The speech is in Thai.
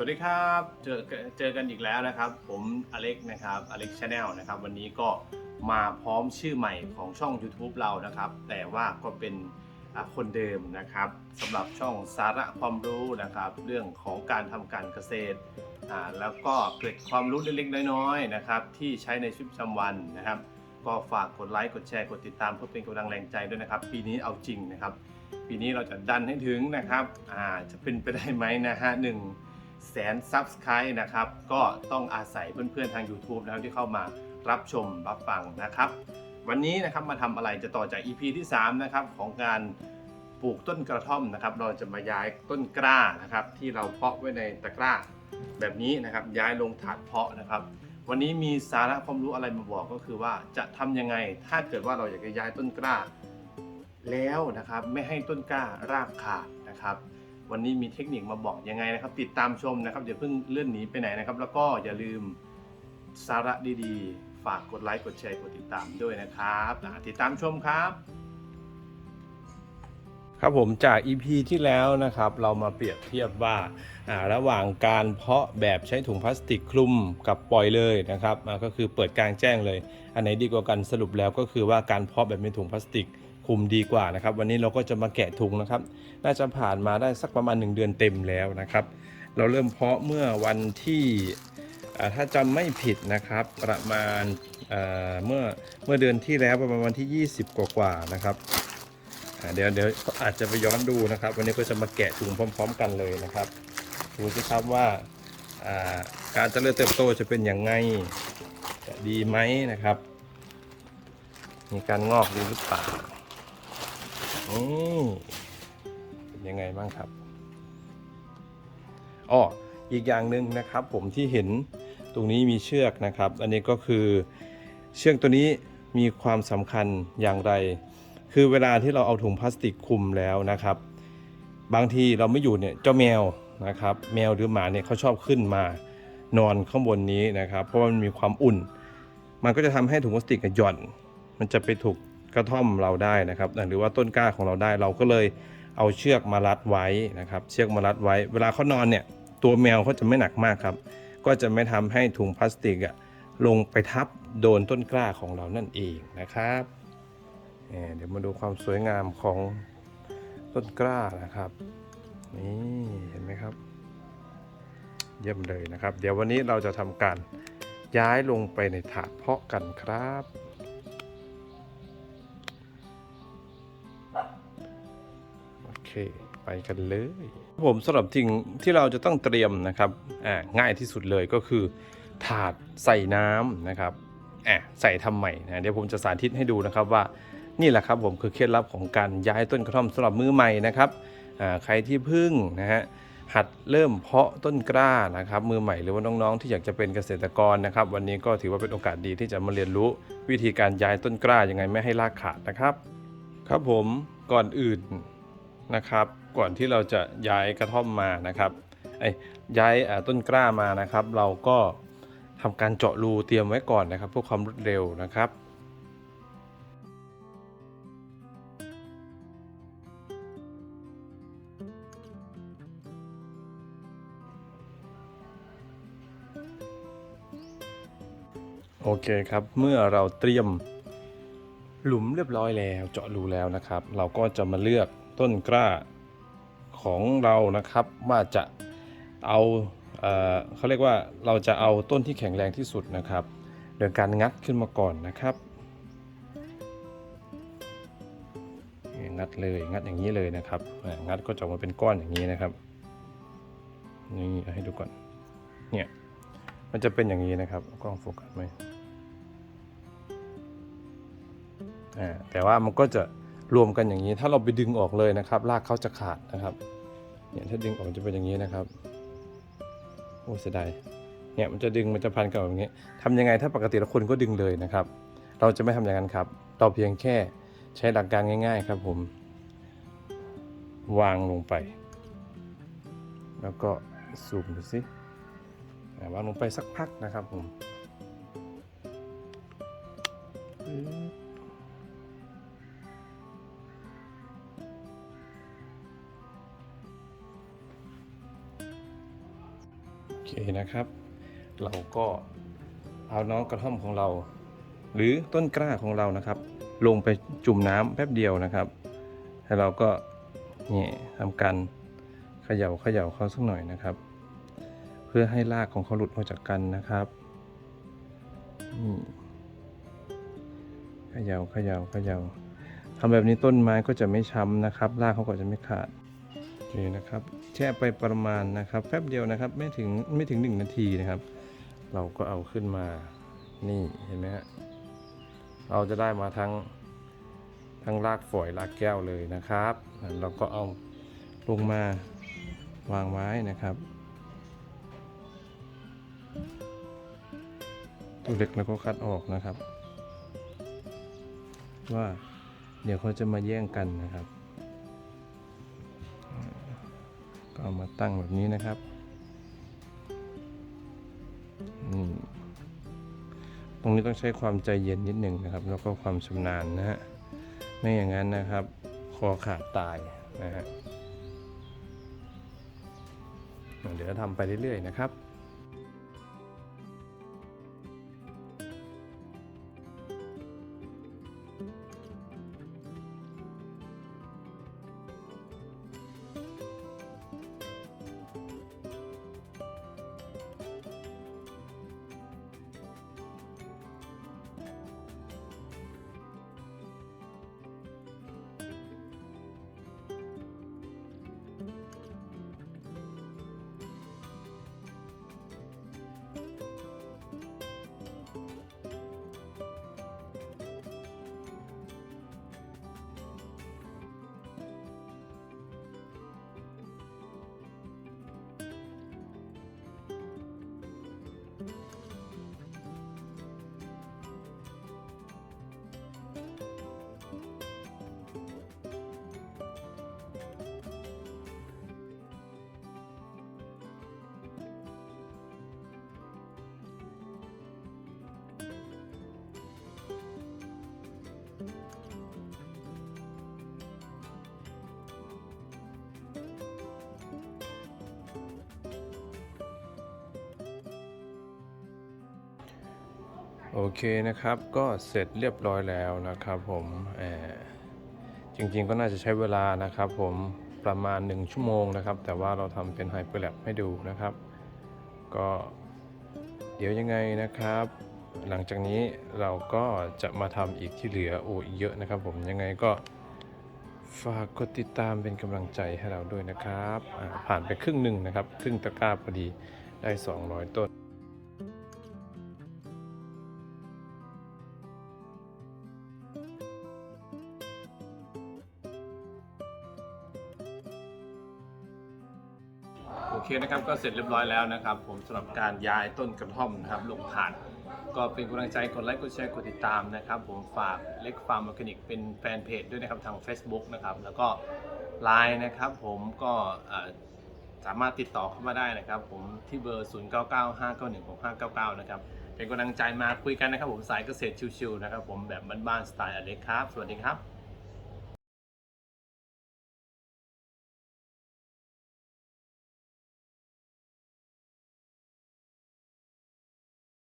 วัสดีครับเจอเจอกันอีกแล้วนะครับ ผมอเล็กนะครับอเล็กชาแนลนะครับ วันนี้ก็มาพร้อมชื่อใหม่ของช่อง YouTube เรานะครับ แต่ว่าก็เป็นคนเดิมนะครับสำหรับช่องสาระความรู้นะครับ เรื่องของการทำการเกษตรแล้วก็เกร็ดความรู้เล็กๆน้อยๆนะครับ ที่ใช้ในชีวิตประจำวันนะครับ ก็ฝากกดไลค์กดแชร์กดติดตามเพื่อเป็นกำลังแรงใจด้วยนะครับ ปีนี้เอาจริงนะครับ ปีนี้เราจะดันให้ถึงนะครับจะเป็นไปได้ไหมนะฮะหนึ่ง แสนซับสไครต์นะครับ ก็ต้องอาศัยเพื่อนๆทาง YouTube นะครับที่เข้ามารับชมรับฟังนะครับ วันนี้นะครับมาทำอะไรจะต่อจาก EP ที่3นะครับของการปลูกต้นกระท่อมนะครับ เราจะมาย้ายต้นกล้านะครับ ที่เราเพาะไว้ในตะกร้า แบบนี้นะครับย้ายลงถาดเพาะนะครับ วันนี้มีสาระความรู้อะไรมาบอกก็คือว่าจะทำยังไงถ้าเกิดว่าเราอยากจะย้ายต้นกล้า แล้วนะครับไม่ให้ต้นกล้ารากขาดนะครับ วันนี้มีเทคนิคมาบอกยังไงนะครับ ติดตามชมนะครับอย่าเพิ่งเลื่อนหนีไปไหนนะครับ แล้วก็อย่าลืมสาระดีๆ ฝากกดไลค์กดแชร์กดติดตามด้วยนะครับติดตามชมครับ ครับผมจาก EP ที่แล้วนะครับ เรามาเปรียบเทียบว่าระหว่างการเพาะแบบใช้ถุงพลาสติกคลุมกับปล่อยเลยนะครับก็คือเปิดกลางแจ้งเลย อันไหนดีกว่ากันสรุปแล้วก็คือว่าการเพาะแบบเป็นถุงพลาสติก คลุมดีกว่านะครับ วันนี้เราก็จะมาแกะถุงนะครับ น่าจะผ่านมาได้สักประมาณ 1 เดือนเต็มแล้วนะครับ เราเริ่มเพาะเมื่อวันที่ถ้าจำไม่ผิดนะครับ ประมาณเมื่อเมื่อเดือนที่แล้วประมาณวันที่ 20 กว่าๆนะครับเดี๋ยวเดี๋ยวอาจจะไปย้อนดูนะครับ วันนี้ก็จะมาแกะถุงพร้อม ๆ กันเลยนะครับดูสิครับว่าอ่าการเจริญเติบโตจะเป็นอย่างไงจะดีไหมนะครับ มีการงอกดีหรือเปล่า นี่เป็นยังไงบ้างครับอ้ออีกอย่างหนึ่งนะครับ ผมที่เห็นตรงนี้มีเชือกนะครับ อันนี้ก็คือเชือกตัวนี้มีความสำคัญอย่างไร คือเวลาที่เราเอาถุงพลาสติกคลุมแล้วนะครับ บางทีเราไม่อยู่เนี่ยเจ้าแมวนะครับ แมวหรือหมาเนี่ยเขาชอบขึ้นมานอนข้างบนนี้นะครับ เพราะมันมีความอุ่น มันก็จะทำให้ถุงพลาสติกหย่อน มันจะไปถูก กระท่อมเราได้นะครับหรือว่าต้นกล้าของเราได้เราก็เลยเอาเชือกมารัดไว้นะครับ เชือกมารัดไว้ เวลาเขานอนเนี่ยตัวแมวเขาจะไม่หนักมากครับ ก็จะไม่ทำให้ถุงพลาสติกอะลงไปทับโดนต้นกล้าของเรานั่นเองนะครับเอ่อเดี๋ยวมาดูความสวยงามของต้นกล้านะครับนี่เห็นไหมครับ เยี่ยมเลยนะครับ เดี๋ยววันนี้เราจะทำการย้ายลงไปในถาดเพาะกันครับ ไปกันเลยผมสำหรับสิ่งที่เราจะต้องเตรียมนะครับอ่าง่ายที่สุดเลยก็คือ ถาดใส่น้ำนะครับอะใส่ทำใหม่นะเดี๋ยวผมจะสาธิตให้ดูนะครับว่านี่แหละครับผมคือเคล็ดลับของการย้ายต้นกระท่อมสำหรับมือใหม่นะครับใครที่พิ่งนะฮะหัดเริ่มเพาะต้นกล้านะครับ มือใหม่หรือว่าน้องๆ ที่อยากจะเป็นเกษตรกรนะครับ วันนี้ก็ถือว่าเป็นโอกาสดีที่จะมาเรียนรู้วิธีการย้ายต้นกล้ายังไงไม่ให้รากขาดนะครับ ครับผมก่อนอื่น นะครับ ก่อนที่เราจะย้ายกระท่อมมานะครับไอ้ยย้ายต้นกล้ามานะครับ เราก็ทำการเจาะรูเตรียมไว้ก่อนนะครับเพื่อความรวดเร็วนะครับโอเคครับ เมื่อเราเตรียมหลุมเรียบร้อยแล้วเจาะรูแล้วนะครับ เราก็จะมาเลือก ต้นกล้าของเรานะครับว่าจะเอาเอเขาเรียกว่าเราจะเอาต้นที่แข็งแรงที่สุดนะครับโดยการงัดขึ้นมาก่อนนะครับงัดเลยงัดอย่างนี้เลยนะครับงัดก็จะออกมาเป็นก้อนอย่างนี้นะครับนี่ให้ดูก่อนเนี่ยมันจะเป็นอย่างนี้นะครับกล้องโฟกัสไหมแต่ว่ามันก็จะ รวมกันอย่างนี้ ถ้าเราไปดึงออกเลยนะครับรากเขาจะขาดนะครับเนี่ยถ้าดึงออกจะเป็นอย่างนี้นะครับโอ้เสียดายเนี่ยมันจะดึงมันจะพันกันแบบนี้ทำยังไงถ้าปกติเราคนก็ดึงเลยนะครับ เราจะไม่ทำอย่างนั้นครับ เราเพียงแค่ใช้หลักการง่าย ๆ ครับผม วางลงไป แล้วก็ซูมดูสิวางลงไปสักพักนะครับผม เคนะครับ เราก็เอาน้องกระท่อมของเรา หรือต้นกล้าของเรานะครับ ลงไปจุ่มน้ำแป๊บเดียวนะครับแล้วเราก็นี่ทำการเขย่าเขย่าเขาสักหน่อยนะครับ เพื่อให้รากของเขาหลุดออกจากกันนะครับนี่เขย่าเขย่าเขย่าทำแบบนี้ต้นไม้ก็จะไม่ช้ำนะครับ รากเขาก็จะไม่ขาด เคนะครับ แช่ไปประมาณนะครับแป๊บเดียวนะครับ ไม่ถึงไม่ถึงหนึ่งนาทีนะครับ เราก็เอาขึ้นมานี่เห็นไหมฮะเราจะได้มาทั้งทั้งรากฝอยรากแก้วเลยนะครับเราก็เอาลงมาวางไว้นะครับตัวเล็กแล้วก็คัดออกนะครับ ว่าเดี๋ยวเขาจะมาแย่งกันนะครับ เอามาตั้งแบบนี้นะครับตรงนี้ต้องใช้ความใจเย็นนิดหนึ่งนะครับ แล้วก็ความชำนาญนะฮะไม่อย่างนั้นนะครับ คอขาดตายนะฮะเดี๋ยวทำไปเรื่อยๆนะครับ โอเคนะครับก็เสร็จเรียบร้อยแล้วนะครับผมจริงๆก็น่าจะใช้เวลานะครับผมประมาณ 1 ชั่วโมงนะครับ แต่ว่าเราทำเป็นไฮเปอร์แลปให้ดูนะครับ ก็เดี๋ยวยังไงนะครับ หลังจากนี้เราก็จะมาทำอีกที่เหลือโอ้อีกเยอะนะครับ ผมยังไงก็ฝากกดติดตามเป็นกำลังใจให้เราด้วยนะครับ ผ่านไปครึ่งหนึ่งนะครับ ครึ่งตะกร้าพอดีได้ 200 ต้น เคนะครับก็เสร็จเรียบร้อยแล้วนะครับ ผมสำหรับการย้ายต้นกระท่อมนะครับลงผ่าน ก็เป็นกำลังใจกดไลค์กดแชร์กดติดตามนะครับ ผมฝากเล็กฟาร์มออร์แกนิกเป็นแฟนเพจด้วยนะครับทาง Facebook นะครับแล้วก็ Line นะครับผมก็สามารถติดต่อเข้ามาได้นะครับ ผมที่เบอร์ 0995916599 นะครับเป็นกำลังใจมาคุยกันนะครับ ผมสายเกษตรชิวๆนะครับ ผมแบบบ้านๆสไตล์อเล็กครับ สวัสดีครับ